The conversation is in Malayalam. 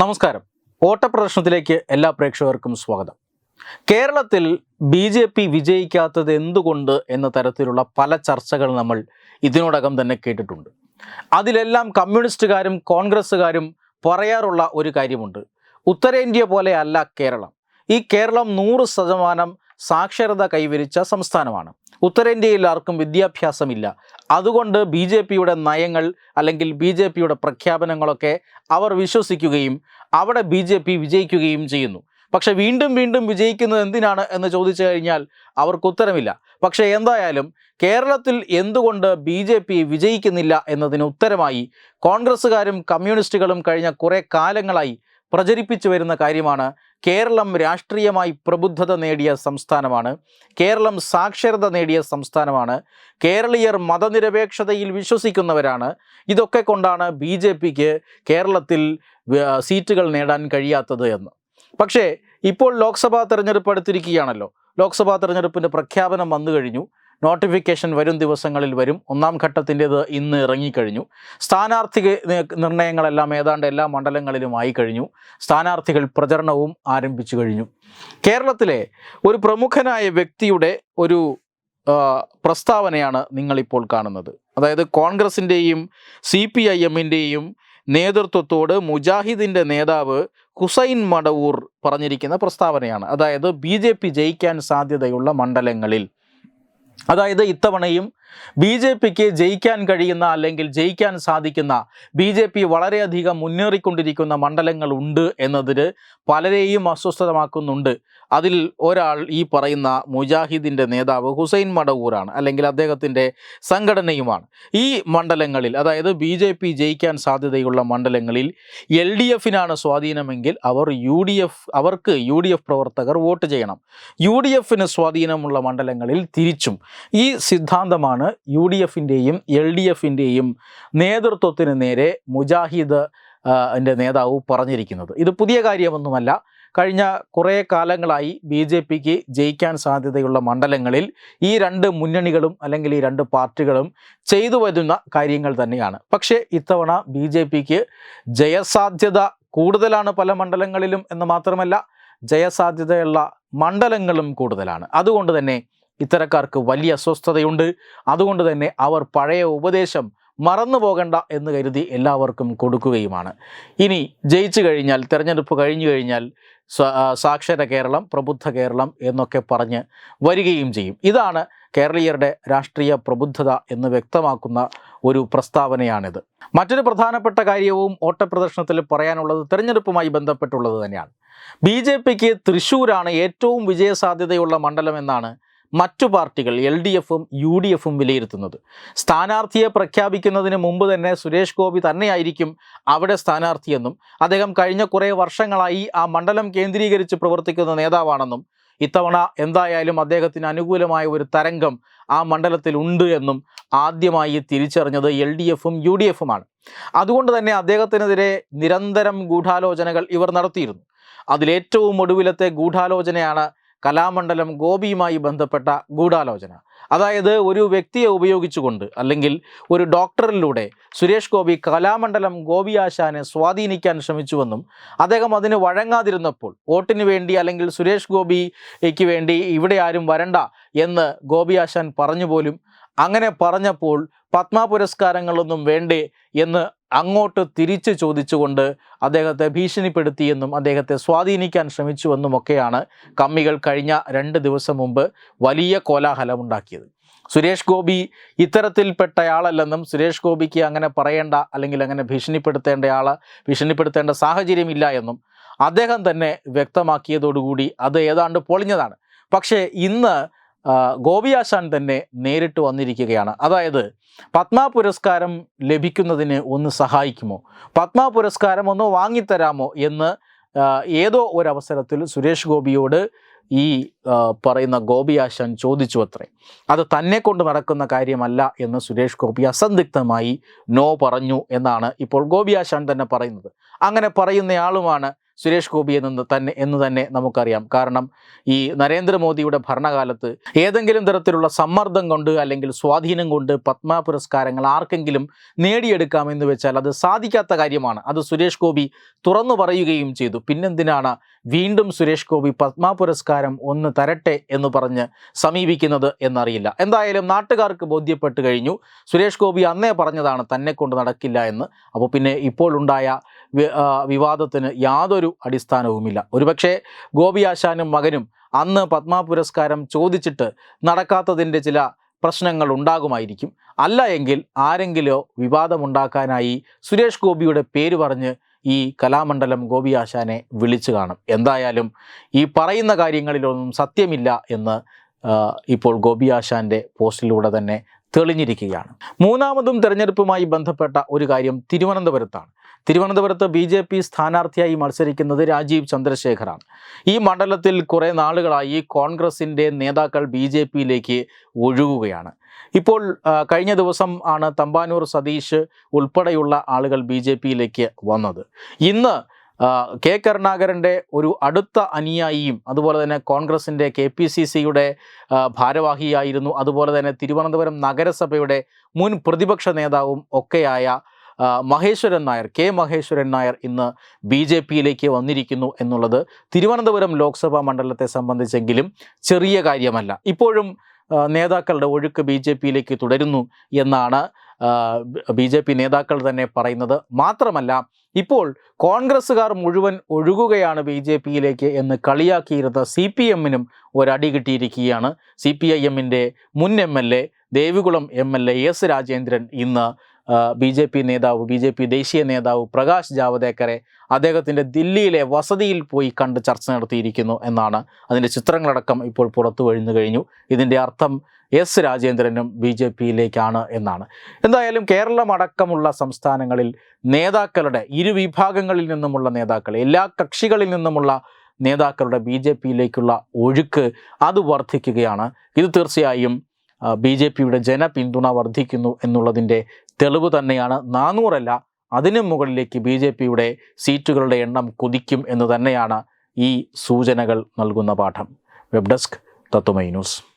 നമസ്കാരം. ഓട്ടപ്രദർശനത്തിലേക്ക് എല്ലാ പ്രേക്ഷകർക്കും സ്വാഗതം. കേരളത്തിൽ ബി ജെ പി വിജയിക്കാത്തത് എന്തുകൊണ്ട് എന്ന തരത്തിലുള്ള പല ചർച്ചകൾ നമ്മൾ ഇതിനോടകം തന്നെ കേട്ടിട്ടുണ്ട്. അതിലെല്ലാം കമ്മ്യൂണിസ്റ്റുകാരും കോൺഗ്രസ്സുകാരും പറയാറുള്ള ഒരു കാര്യമുണ്ട്. ഉത്തരേന്ത്യ പോലെയല്ല കേരളം. ഈ കേരളം നൂറ് ശതമാനം സാക്ഷരത കൈവരിച്ച സംസ്ഥാനമാണ്. ഉത്തരേന്ത്യയിൽ ആർക്കും വിദ്യാഭ്യാസമില്ല. അതുകൊണ്ട് ബി ജെ പിയുടെ നയങ്ങൾ അല്ലെങ്കിൽ ബി ജെ പിയുടെ പ്രഖ്യാപനങ്ങളൊക്കെ അവർ വിശ്വസിക്കുകയും അവിടെ ബി ജെ പി വിജയിക്കുകയും ചെയ്യുന്നു. പക്ഷെ വീണ്ടും വീണ്ടും വിജയിക്കുന്നത് എന്തിനാണ് എന്ന് ചോദിച്ചു കഴിഞ്ഞാൽ അവർക്ക് ഉത്തരമില്ല. പക്ഷേ എന്തായാലും കേരളത്തിൽ എന്തുകൊണ്ട് ബി ജെ പി വിജയിക്കുന്നില്ല എന്നതിന് ഉത്തരമായി കോൺഗ്രസ്സുകാരും കമ്മ്യൂണിസ്റ്റുകളും കഴിഞ്ഞ കുറേ കാലങ്ങളായി പ്രചരിപ്പിച്ചു വരുന്ന കാര്യമാണ് കേരളം രാഷ്ട്രീയമായി പ്രബുദ്ധത നേടിയ സംസ്ഥാനമാണ്. കേരളം സാക്ഷരത നേടിയ സംസ്ഥാനമാണ്. കേരളീയർ മതനിരപേക്ഷതയിൽ വിശ്വസിക്കുന്നവരാണ്. ഇതൊക്കെ കൊണ്ടാണ് ബി ജെ പിക്ക് കേരളത്തിൽ സീറ്റുകൾ നേടാൻ കഴിയാത്തത് എന്ന്. പക്ഷേ ഇപ്പോൾ ലോക്സഭാ തെരഞ്ഞെടുപ്പ് അടുത്തിരിക്കുകയാണല്ലോ. ലോക്സഭാ തെരഞ്ഞെടുപ്പിന്റെ പ്രഖ്യാപനം വന്നു കഴിഞ്ഞു നോട്ടിഫിക്കേഷൻ വരും ദിവസങ്ങളിൽ വരും. ഒന്നാം ഘട്ടത്തിന്റെത് ഇന്ന് ഇറങ്ങിക്കഴിഞ്ഞു. സ്ഥാനാർത്ഥി നിർണയങ്ങളെല്ലാം ഏതാണ്ട് എല്ലാ മണ്ഡലങ്ങളിലും ആയി കഴിഞ്ഞു സ്ഥാനാർത്ഥികൾ പ്രചരണവും ആരംഭിച്ചു കഴിഞ്ഞു. കേരളത്തിലെ ഒരു പ്രമുഖനായ വ്യക്തിയുടെ ഒരു പ്രസ്താവനയാണ് നിങ്ങളിപ്പോൾ കാണുന്നത്. അതായത് കോൺഗ്രസിന്റെയും സി പി ഐ എമ്മിന്റെയും നേതൃത്വത്തോട് മുജാഹിദിന്റെ നേതാവ് ഹുസൈൻ മടവൂർ പറഞ്ഞിരിക്കുന്ന പ്രസ്താവനയാണ്. അതായത് ബി ജെ പി ജയിക്കാൻ സാധ്യതയുള്ള മണ്ഡലങ്ങളിൽ. അതായത് ഇത്തവണയും ബി ജെ പിക്ക് ജയിക്കാൻ കഴിയുന്ന അല്ലെങ്കിൽ ജയിക്കാൻ സാധിക്കുന്ന ബി ജെ പി വളരെയധികം മുന്നേറിക്കൊണ്ടിരിക്കുന്ന മണ്ഡലങ്ങൾ ഉണ്ട് എന്നതിന് പലരെയും അസ്വസ്ഥതമാക്കുന്നുണ്ട്. അതിൽ ഒരാൾ ഈ പറയുന്ന മുജാഹിദിന്റെ നേതാവ് ഹുസൈൻ മടവൂറാണ് അല്ലെങ്കിൽ അദ്ദേഹത്തിന്റെ സംഘടനയുമാണ്. ഈ മണ്ഡലങ്ങളിൽ അതായത് ബി ജെ പി ജയിക്കാൻ സാധ്യതയുള്ള മണ്ഡലങ്ങളിൽ എൽ ഡി എഫിനാണ് സ്വാധീനമെങ്കിൽ അവർ യു ഡി എഫ് അവർക്ക് യു ഡി എഫ് പ്രവർത്തകർ വോട്ട് ചെയ്യണം. യു ഡി എഫിന് സ്വാധീനമുള്ള മണ്ഡലങ്ങളിൽ തിരിച്ചും. ഈ സിദ്ധാന്തമാണ് യു ഡി എഫിന്റെയും എൽ ഡി എഫിന്റെയും നേതൃത്വത്തിന് നേരെ മുജാഹിദ് എന്റെ നേതാവ് പറഞ്ഞിരിക്കുന്നത്. ഇത് പുതിയ കാര്യമൊന്നുമല്ല. കഴിഞ്ഞ കുറേ കാലങ്ങളായി ബി ജെ പിക്ക് ജയിക്കാൻ സാധ്യതയുള്ള മണ്ഡലങ്ങളിൽ ഈ രണ്ട് മുന്നണികളും അല്ലെങ്കിൽ ഈ രണ്ട് പാർട്ടികളും ചെയ്തു വരുന്ന കാര്യങ്ങൾ തന്നെയാണ്. പക്ഷേ ഇത്തവണ ബി ജെ പിക്ക് ജയസാധ്യത കൂടുതലാണ് പല മണ്ഡലങ്ങളിലും എന്ന് മാത്രമല്ല ജയസാധ്യതയുള്ള മണ്ഡലങ്ങളും കൂടുതലാണ്. അതുകൊണ്ട് തന്നെ ഇത്തരക്കാർക്ക് വലിയ അസ്വസ്ഥതയുണ്ട് അതുകൊണ്ട് തന്നെ അവർ പഴയ ഉപദേശം മറന്നു പോകണ്ട എന്ന് കരുതി എല്ലാവർക്കും കൊടുക്കുകയുമാണ്. ഇനി ജയിച്ചു കഴിഞ്ഞാൽ തിരഞ്ഞെടുപ്പ് കഴിഞ്ഞു കഴിഞ്ഞാൽ സാക്ഷര കേരളം പ്രബുദ്ധ കേരളം എന്നൊക്കെ പറഞ്ഞ് വരികയും ചെയ്യും. ഇതാണ് കേരളീയരുടെ രാഷ്ട്രീയ പ്രബുദ്ധത എന്ന് വ്യക്തമാക്കുന്ന ഒരു പ്രസ്താവനയാണിത്. മറ്റൊരു പ്രധാനപ്പെട്ട കാര്യവും ഓട്ടപ്രദർശനത്തിൽ പറയാനുള്ളത് തിരഞ്ഞെടുപ്പുമായി ബന്ധപ്പെട്ടുള്ളത് തന്നെയാണ്. ബി ജെ പിക്ക് തൃശ്ശൂരാണ് ഏറ്റവും വിജയസാധ്യതയുള്ള മണ്ഡലം എന്നാണ് മറ്റു പാർട്ടികൾ എൽ ഡി എഫും യു ഡി എഫും വിലയിരുത്തുന്നത്. സ്ഥാനാർത്ഥിയെ പ്രഖ്യാപിക്കുന്നതിന് മുമ്പ് തന്നെ സുരേഷ് ഗോപി തന്നെയായിരിക്കും അവിടെ സ്ഥാനാർത്ഥിയെന്നും അദ്ദേഹം കഴിഞ്ഞ കുറേ വർഷങ്ങളായി ആ മണ്ഡലം കേന്ദ്രീകരിച്ച് പ്രവർത്തിക്കുന്ന നേതാവാണെന്നും ഇത്തവണ എന്തായാലും അദ്ദേഹത്തിന് അനുകൂലമായ ഒരു തരംഗം ആ മണ്ഡലത്തിൽ ഉണ്ട് എന്നും ആദ്യമായി തിരിച്ചറിഞ്ഞത് എൽ ഡി എഫും യു ഡി എഫുമാണ്. അതുകൊണ്ട് തന്നെ അദ്ദേഹത്തിനെതിരെ നിരന്തരം ഗൂഢാലോചനകൾ ഇവർ നടത്തിയിരുന്നു. അതിലേറ്റവും ഒടുവിലത്തെ ഗൂഢാലോചനയാണ് കലാമണ്ഡലം ഗോപിയുമായി ബന്ധപ്പെട്ട ഗൂഢാലോചന. അതായത് ഒരു വ്യക്തിയെ ഉപയോഗിച്ചുകൊണ്ട് അല്ലെങ്കിൽ ഒരു ഡോക്ടറിലൂടെ സുരേഷ് ഗോപി കലാമണ്ഡലം ഗോപി ആശാനെ സ്വാധീനിക്കാൻ ശ്രമിച്ചുവെന്നും അദ്ദേഹം അതിന് വഴങ്ങാതിരുന്നപ്പോൾ വോട്ടിന് വേണ്ടി അല്ലെങ്കിൽ സുരേഷ് ഗോപിക്ക് വേണ്ടി ഇവിടെ ആരും വരണ്ട എന്ന് ഗോപി ആശാൻ പറഞ്ഞു പോലും അങ്ങനെ പറഞ്ഞപ്പോൾ പത്മ പുരസ്കാരങ്ങളൊന്നും വേണ്ടേ എന്ന് അങ്ങോട്ട് തിരിച്ചു ചോദിച്ചുകൊണ്ട് അദ്ദേഹത്തെ ഭീഷണിപ്പെടുത്തിയെന്നും അദ്ദേഹത്തെ സ്വാധീനിക്കാൻ ശ്രമിച്ചുവെന്നുമൊക്കെയാണ് കമ്മികൾ കഴിഞ്ഞ രണ്ട് ദിവസം മുമ്പ് വലിയ കോലാഹലമുണ്ടാക്കിയത്. സുരേഷ് ഗോപി ഇത്തരത്തിൽപ്പെട്ടയാളല്ലെന്നും സുരേഷ് ഗോപിക്ക് അങ്ങനെ പറയേണ്ട അല്ലെങ്കിൽ അങ്ങനെ ഭീഷണിപ്പെടുത്തേണ്ടയാൾ ഭീഷണിപ്പെടുത്തേണ്ട സാഹചര്യമില്ല എന്നും അദ്ദേഹം തന്നെ വ്യക്തമാക്കിയതോടുകൂടി അത് ഏതാണ്ട് പൊളിഞ്ഞതാണ്. പക്ഷേ ഇന്ന് ഗോപിയാശാൻ തന്നെ നേരിട്ട് വന്നിരിക്കുകയാണ്. അതായത് പത്മ പുരസ്കാരം ലഭിക്കുന്നതിന് ഒന്ന് സഹായിക്കുമോ? പത്മ പുരസ്കാരം ഒന്ന് വാങ്ങിത്തരാമോ എന്ന് ഏതോ ഒരവസരത്തിൽ സുരേഷ് ഗോപിയോട് ഈ പറയുന്ന പറയുന്ന ഗോപിയാശാൻ ചോദിച്ചു അത്രേ. അത് തന്നെ കൊണ്ട് നടക്കുന്ന കാര്യമല്ല എന്ന് സുരേഷ് ഗോപി അസന്ദിഗ്ധമായി നോ പറഞ്ഞു എന്നാണ് ഇപ്പോൾ ഗോപിയാശാൻ തന്നെ പറയുന്നത്. അങ്ങനെ പറയുന്നയാളുമാണ് സുരേഷ് ഗോപി എന്ന് തന്നെ എന്ന് തന്നെ നമുക്കറിയാം. കാരണം ഈ നരേന്ദ്രമോദിയുടെ ഭരണകാലത്ത് ഏതെങ്കിലും തരത്തിലുള്ള സമ്മർദ്ദം കൊണ്ട് അല്ലെങ്കിൽ സ്വാധീനം കൊണ്ട് പത്മ പുരസ്കാരങ്ങൾ ആർക്കെങ്കിലും നേടിയെടുക്കാമെന്ന് വെച്ചാൽ അത് സാധിക്കാത്ത കാര്യമാണ്. അത് സുരേഷ് ഗോപി തുറന്നു പറയുകയും ചെയ്തു. പിന്നെന്തിനാണ് വീണ്ടും സുരേഷ് ഗോപി പത്മ പുരസ്കാരം ഒന്ന് തരട്ടെ എന്ന് പറഞ്ഞ് സമീപിക്കുന്നത് എന്നറിയില്ല. എന്തായാലും നാട്ടുകാർക്ക് ബോധ്യപ്പെട്ട് കഴിഞ്ഞു. സുരേഷ് ഗോപി അന്നേ പറഞ്ഞതാണ് തന്നെ കൊണ്ട് നടക്കില്ല എന്ന്. അപ്പോൾ പിന്നെ ആ, വിവാദത്തിന് യാതൊരു അടിസ്ഥാനവുമില്ല. ഒരുപക്ഷെ ഗോപി ആശാനും മകനും അന്ന് പത്മ പുരസ്കാരം ചോദിച്ചിട്ട് നടക്കാത്തതിന്റെ ചില പ്രശ്നങ്ങൾ ഉണ്ടാകുമായിരിക്കും. അല്ല എങ്കിൽ ആരെങ്കിലോ വിവാദമുണ്ടാക്കാനായി സുരേഷ് ഗോപിയുടെ പേര് പറഞ്ഞ് ഈ കലാമണ്ഡലം ഗോപി ആശാനെ വിളിച്ചു കാണും. എന്തായാലും ഈ പറയുന്ന കാര്യങ്ങളിലൊന്നും സത്യമില്ല എന്ന് ഇപ്പോൾ ഗോപി ആശാന്റെ പോസ്റ്റിലൂടെ തന്നെ തെളിഞ്ഞിരിക്കുകയാണ്. മൂന്നാമതും തെരഞ്ഞെടുപ്പുമായി ബന്ധപ്പെട്ട ഒരു കാര്യം തിരുവനന്തപുരത്താണ്. തിരുവനന്തപുരത്ത് ബി ജെ പി സ്ഥാനാർത്ഥിയായി മത്സരിക്കുന്നത് രാജീവ് ചന്ദ്രശേഖറാണ്. ഈ മണ്ഡലത്തിൽ കുറേ നാളുകളായി കോൺഗ്രസിന്റെ നേതാക്കൾ ബി ജെ പിയിലേക്ക് ഒഴുകുകയാണ്. ഇപ്പോൾ കഴിഞ്ഞ ദിവസം ആണ് തമ്പാനൂർ സതീഷ് ഉൾപ്പെടെയുള്ള ആളുകൾ ബി ജെ പിയിലേക്ക് വന്നത്. ഇന്ന് കെ. കരുണാകരന്റെ ഒരു അടുത്ത അനുയായിയും അതുപോലെ തന്നെ കോൺഗ്രസിന്റെ കെ പി സി സിയുടെ ഭാരവാഹിയായിരുന്നു. അതുപോലെ തന്നെ തിരുവനന്തപുരം നഗരസഭയുടെ മുൻ പ്രതിപക്ഷ നേതാവും ഒക്കെയായ മഹേശ്വരൻ നായർ കെ. മഹേശ്വരൻ നായർ ഇന്ന് ബി ജെ പിയിലേക്ക് വന്നിരിക്കുന്നു എന്നുള്ളത് തിരുവനന്തപുരം ലോക്സഭാ മണ്ഡലത്തെ സംബന്ധിച്ചെങ്കിലും ചെറിയ കാര്യമല്ല. ഇപ്പോഴും നേതാക്കളുടെ ഒഴുക്ക് ബി ജെ പിയിലേക്ക് തുടരുന്നു എന്നാണ് ബി ജെ പി നേതാക്കൾ തന്നെ പറയുന്നത് മാത്രമല്ല ഇപ്പോൾ കോൺഗ്രസ്സുകാർ മുഴുവൻ ഒഴുകുകയാണ് ബി ജെ പിയിലേക്ക് എന്ന് കളിയാക്കിയിരുന്ന സി പി എമ്മിനും ഒരടി കിട്ടിയിരിക്കുകയാണ്. സി പി ഐ എമ്മിന്റെ മുൻ M L A Devikulam M L A S Rajendran ഇന്ന് ബി ജെ പി നേതാവ് ബി ജെ പി ദേശീയ നേതാവ് പ്രകാശ് ജാവദേക്കറെ അദ്ദേഹത്തിന്റെ ദില്ലിയിലെ വസതിയിൽ പോയി കണ്ട് ചർച്ച നടത്തിയിരിക്കുന്നു എന്നാണ് അതിന്റെ ചിത്രങ്ങളടക്കം ഇപ്പോൾ പുറത്തു കഴിഞ്ഞു കഴിഞ്ഞു. ഇതിന്റെ അർത്ഥം എസ് രാജേന്ദ്രനും ബി ജെ പിയിലേക്കാണ് എന്നാണ്. എന്തായാലും കേരളമടക്കമുള്ള സംസ്ഥാനങ്ങളിൽ നേതാക്കളുടെ ഇരു വിഭാഗങ്ങളിൽ നിന്നുമുള്ള നേതാക്കൾ എല്ലാ കക്ഷികളിൽ നിന്നുമുള്ള നേതാക്കളുടെ ബി ജെ പിയിലേക്കുള്ള ഒഴുക്ക് അത് വർദ്ധിക്കുകയാണ് ഇത് തീർച്ചയായും ബി ജെ പിയുടെ ജനപിന്തുണ വർദ്ധിക്കുന്നു എന്നുള്ളതിന്റെ തെളിവ് തന്നെയാണ്. നാനൂറല്ല അതിനും മുകളിലേക്ക് ബി ജെ പിയുടെ സീറ്റുകളുടെ എണ്ണം കുതിക്കും എന്ന് തന്നെയാണ് ഈ സൂചനകൾ നൽകുന്ന പാഠം. Web desk Tatwamayi news.